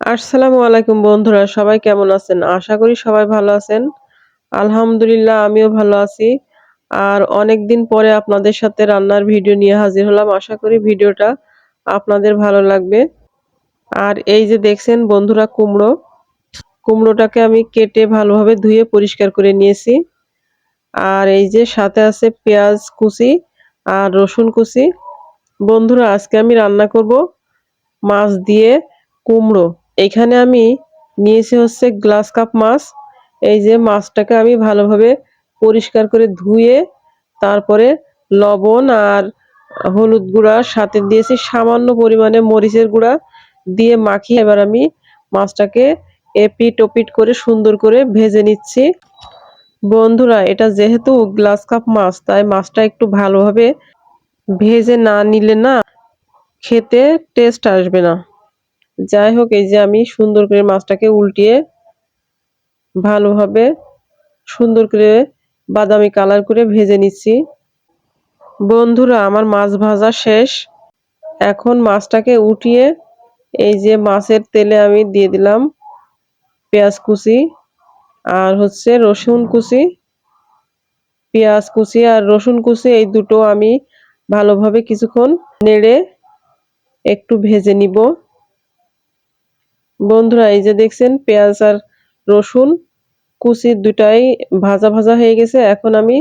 আসসালামু আলাইকুম বন্ধুরা, সবাই কেমন আছেন? আশা করি সবাই ভালো আছেন। আলহামদুলিল্লাহ, আমিও ভালো আছি। আর অনেক দিন পরে আপনাদের সাথে রান্নার ভিডিও নিয়ে হাজির হলাম। আশা করি ভিডিওটা আপনাদের ভালো লাগবে। আর এই যে দেখছেন বন্ধুরা কুমড়ো, কুমড়োটাকে আমি কেটে ভালোভাবে ধুয়ে পরিষ্কার করে নিয়েছি। আর এই যে সাথে আছে পেঁয়াজ কুচি আর রসুন কুচি। বন্ধুরা, আজকে আমি রান্না করব মাছ দিয়ে কুমড়ো। এখানে আমি নিয়েছি হচ্ছে গ্লাস কাপ মাছ। এই যে মাছটাকে আমি ভালোভাবে পরিষ্কার করে ধুয়ে, তারপরে লবণ আর হলুদ গুঁড়া, সাথে দিয়েছি সামান্য পরিমাণে মরিচের গুঁড়া দিয়ে মাখিয়ে এবার আমি মাছটাকে এপিট ওপিট করে সুন্দর করে ভেজে নিচ্ছি। বন্ধুরা, এটা যেহেতু গ্লাস কাপ মাছ, তাই মাছটা একটু ভালোভাবে ভেজে না নিলে না খেতে টেস্ট আসবে না। যাই হোক, এই যে আমি সুন্দর করে মাছটাকে উল্টিয়ে ভালোভাবে সুন্দর করে বাদামি কালার করে ভেজে নিচ্ছি। বন্ধুরা, আমার মাছ ভাজা শেষ। এখন মাছটাকে উঠিয়ে এই যে মাছের তেলে আমি দিয়ে দিলাম পেঁয়াজ কুচি আর হচ্ছে রসুন কুচি। পেঁয়াজ কুচি আর রসুন কুচি এই দুটো আমি ভালোভাবে কিছুক্ষণ নেড়ে একটু ভেজে নিব। বন্ধুরা, এই যে দেখছেন, পেঁয়াজ আর রসুন, কুচি দুটাই ভাজা ভাজা হয়ে গেছে। এখন আমি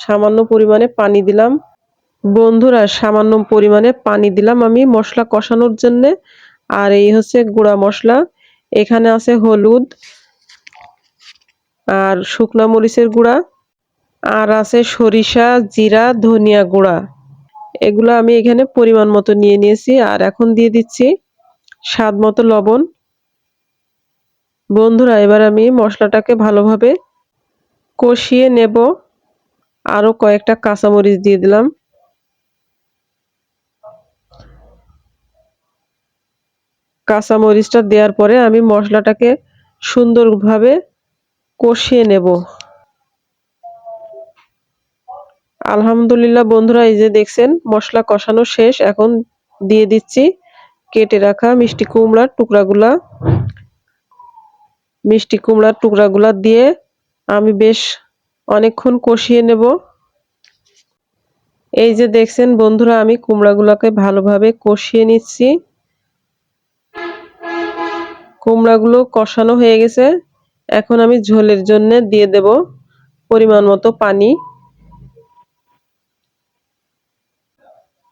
সামান্য পরিমাণে পানি দিলাম। বন্ধুরা, সামান্য পরিমাণে পানি দিলাম আমি মশলা কষানোর জন্য। আর এই হচ্ছে গুঁড়া মশলা। এখানে আছে হলুদ আর শুকনা মরিচের গুঁড়া। আর আছে সরিষা, জিরা, ধনিয়া গুঁড়া। এগুলো আমি এখানে পরিমাণ মতো নিয়ে নিয়েছি। আর এখন দিয়ে দিচ্ছি স্বাদ মতো লবণ। বন্ধুরা, এবার আমি মশলাটাকে ভালোভাবে কষিয়ে নেব। আরও কয়েকটা কাঁচামরিচ দিয়ে দিলাম। কাঁচামরিচটা দেওয়ার পরে আমি মশলাটাকে সুন্দরভাবে কষিয়ে নেব। আলহামদুলিল্লাহ বন্ধুরা, এই যে দেখছেন, মশলা কষানো শেষ। এখন দিয়ে দিচ্ছি কেটে রাখা মিষ্টি কুমড়ার টুকরাগুলা। মিষ্টি কুমড়ার টুকরাগুলো দিয়ে আমি বেশ অনেকক্ষণ কষিয়ে নেব। এই যে দেখছেন বন্ধুরা, আমি কুমড়াগুলোকে ভালোভাবে কষিয়ে নিচ্ছি। কুমড়াগুলো কষানো হয়ে গেছে। এখন আমি ঝোলের জন্য দিয়ে দেব পরিমাণ মতো পানি।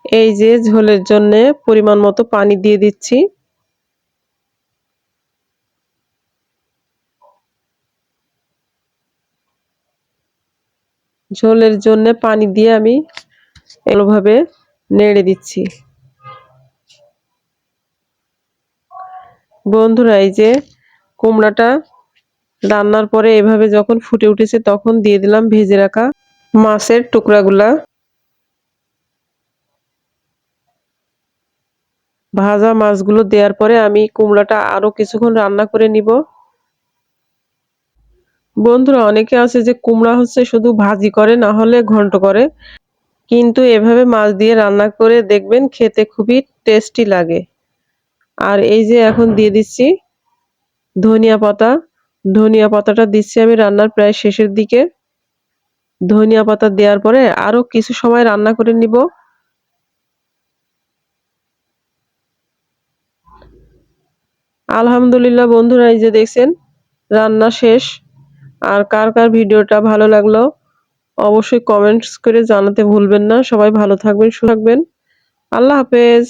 এই যে ঝোলের জন্য পরিমাণ মতো পানি দিয়ে দিচ্ছি। ঝোলের জন্য পানি দিয়ে আমি এলোভাবে নেড়ে দিচ্ছি। বন্ধুরা, এই যে কুমড়াটা রান্নার পরে এভাবে যখন ফুটে উঠেছে তখন দিয়ে দিলাম ভেজে রাখা মাছের টুকরাগুলা। ভাজা মাছগুলো দেওয়ার পরে আমি কুমড়াটা আরও কিছুক্ষণ রান্না করে নিব। বন্ধুরা, অনেকে আছে যে কুমড়া হচ্ছে শুধু ভাজি করে, না হলে ঘন্ট করে। কিন্তু এভাবে মাছ দিয়ে রান্না করে দেখবেন খেতে খুবই টেস্টি লাগে। আর এই যে এখন দিয়ে দিচ্ছি ধনিয়া পাতা। ধনিয়া পাতাটা দিচ্ছি আমি রান্নার প্রায় শেষের দিকে। ধনিয়া পাতা দেওয়ার পরে আরও কিছু সময় রান্না করে নিব। আলহামদুলিল্লাহ বন্ধুরা, এই যে দেখছেন, রান্না শেষ। আর কার কার ভিডিওটা ভালো লাগল অবশ্যই কমেন্টস করে জানাতে ভুলবেন না। সবাই ভালো থাকবেন, সুস্থ থাকবেন। আল্লাহ হাফেজ।